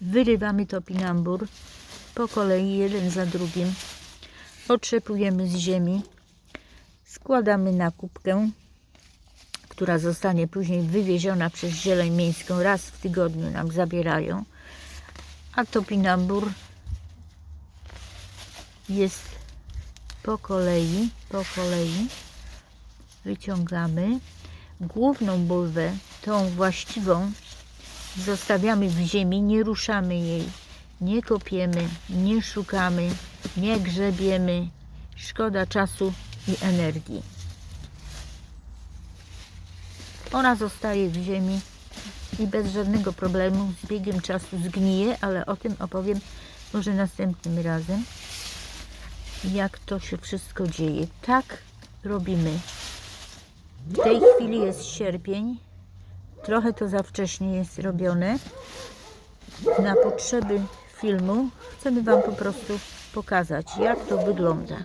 Wyrywamy topinambur po kolei, jeden za drugim. Otrzepujemy z ziemi. Składamy na kubkę, która zostanie później wywieziona przez zieleń miejską. Raz w tygodniu nam zabierają. A topinambur jest po kolei, po kolei wyciągamy. Główną bulwę, tą właściwą, zostawiamy w ziemi, nie ruszamy jej, nie kopiemy, nie szukamy, nie grzebiemy. Szkoda czasu i energii. Ona zostaje w ziemi i bez żadnego problemu z biegiem czasu zgnije, ale o tym opowiem może następnym razem, jak to się wszystko dzieje. Tak robimy. W tej chwili jest sierpień. Trochę to za wcześnie jest robione. Na potrzeby filmu chcemy Wam po prostu pokazać, jak to wygląda.